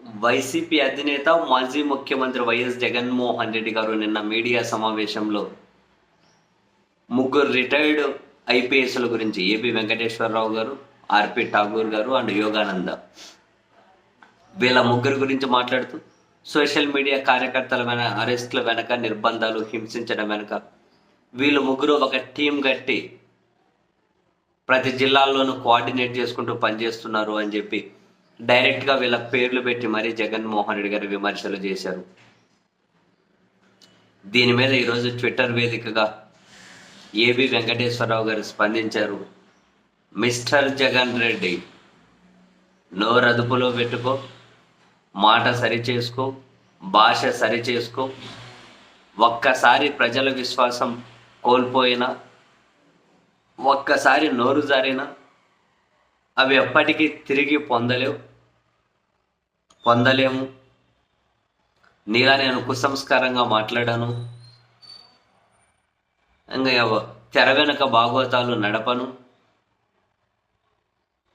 YCP అధినేత మాజీ ముఖ్యమంత్రి వైఎస్ జగన్మోహన్ రెడ్డి గారు నిన్న మీడియా సమావేశంలో ముగ్గురు రిటైర్డ్ ఐపీఎస్ల గురించి ఏపీ వెంకటేశ్వరరావు గారు ఆర్పి ఠాగూర్ గారు అండ్ యోగానంద. వీళ్ళ ముగ్గురు గురించి మాట్లాడుతూ సోషల్ మీడియా కార్యకర్తల వెన అరెస్టుల వెనక నిర్బంధాలు హింసించడం వెనక వీళ్ళు ముగ్గురు ఒక టీం కట్టి ప్రతి జిల్లాల్లోనూ కోఆర్డినేట్ చేసుకుంటూ పనిచేస్తున్నారు అని చెప్పి డైరెక్ట్గా వీళ్ళ పేర్లు పెట్టి మరీ జగన్మోహన్ రెడ్డి గారు విమర్శలు చేశారు. దీని మీద ఈరోజు ట్విట్టర్ వేదికగా ఏబి వెంకటేశ్వరరావు గారు స్పందించారు. మిస్టర్ జగన్ రెడ్డి నోరు అదుపులో పెట్టుకో మాట సరి చేసుకో భాష సరి చేసుకో ఒక్కసారి ప్రజల విశ్వాసం కోల్పోయినా ఒక్కసారి నోరు జారినా అవి ఎప్పటికీ తిరిగి పొందలేవు. పొందలేము. నీలా నేను కుసంస్కారంగా మాట్లాడాను. ఇంకా తెర వెనుక భాగవతాలు నడపను.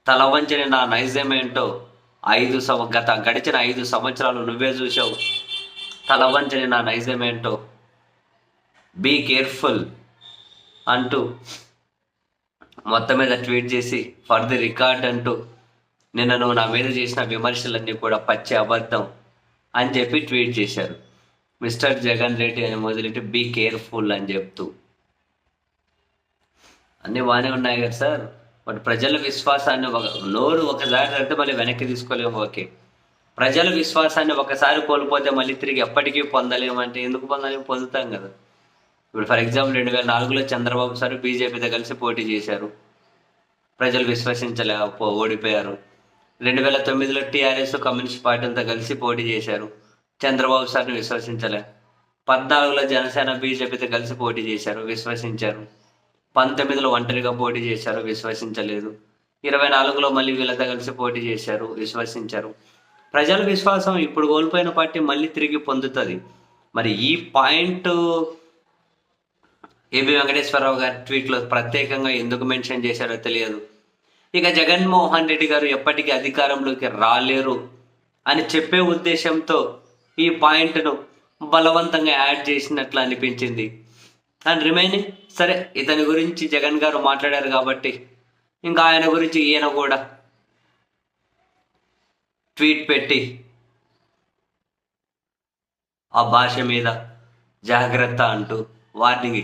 తల వంచని నా నైజం ఏంటో ఐదు సంవ గత గడిచిన ఐదు సంవత్సరాలు నువ్వే చూసావు తల వంచని నా నైజం ఏంటో బీ కేర్ఫుల్ అంటూ మొత్తం మీద ట్వీట్ చేసి ఫర్ ది రికార్డ్ అంటూ నిన్న నువ్వు నా మీద చేసిన విమర్శలన్నీ కూడా పచ్చి అబద్ధం అని చెప్పి ట్వీట్ చేశారు. మిస్టర్ జగన్ రెడ్డి అని మొదలెట్టి బీ కేర్ఫుల్ అని చెప్తూ. అన్నీ బాగానే ఉన్నాయి కదా సార్? బట్ ప్రజల విశ్వాసాన్ని ఒక నోరు ఒకసారి అంటే మళ్ళీ వెనక్కి తీసుకోలేము. ఓకే. ప్రజల విశ్వాసాన్ని ఒకసారి కోల్పోతే మళ్ళీ తిరిగి ఎప్పటికీ పొందలేము అంటే ఎందుకు పొందలేము? పొందుతాం కదా. ఇప్పుడు ఫర్ ఎగ్జాంపుల్ రెండు వేల నాలుగులో చంద్రబాబు సార్ బీజేపీతో కలిసి పోటీ చేశారు. ప్రజలు విశ్వసించలే పో- ఓడిపోయారు. రెండు వేల తొమ్మిదిలో టీఆర్ఎస్ కమ్యూనిస్ట్ పార్టీలతో కలిసి పోటీ చేశారు. చంద్రబాబు సార్ని విశ్వసించలే. పద్నాలుగులో జనసేన బీజేపీతో కలిసి పోటీ చేశారు విశ్వసించారు. పంతొమ్మిదిలో ఒంటరిగా పోటీ చేశారు విశ్వసించలేదు. ఇరవై నాలుగులో మళ్ళీ వీళ్ళతో కలిసి పోటీ చేశారు విశ్వసించారు. ప్రజల విశ్వాసం ఇప్పుడు కోల్పోయిన పార్టీ మళ్ళీ తిరిగి పొందుతుంది. మరి ఈ పాయింట్ ఏబి వెంకటేశ్వరరావు గారి ట్వీట్లో ప్రత్యేకంగా ఎందుకు మెన్షన్ చేశారో తెలియదు. ఇక జగన్మోహన్ రెడ్డి గారు ఎప్పటికీ అధికారంలోకి రాలేరు అని చెప్పే ఉద్దేశంతో ఈ పాయింట్ను బలవంతంగా యాడ్ చేసినట్లు అనిపించింది. అండ్ రిమైనింగ్ సరే ఇతని గురించి జగన్ గారు మాట్లాడారు కాబట్టి ఇంకా ఆయన గురించి ఈయన కూడా ట్వీట్ పెట్టి ఆ భాష మీద జాగ్రత్త అంటూ వార్నింగ్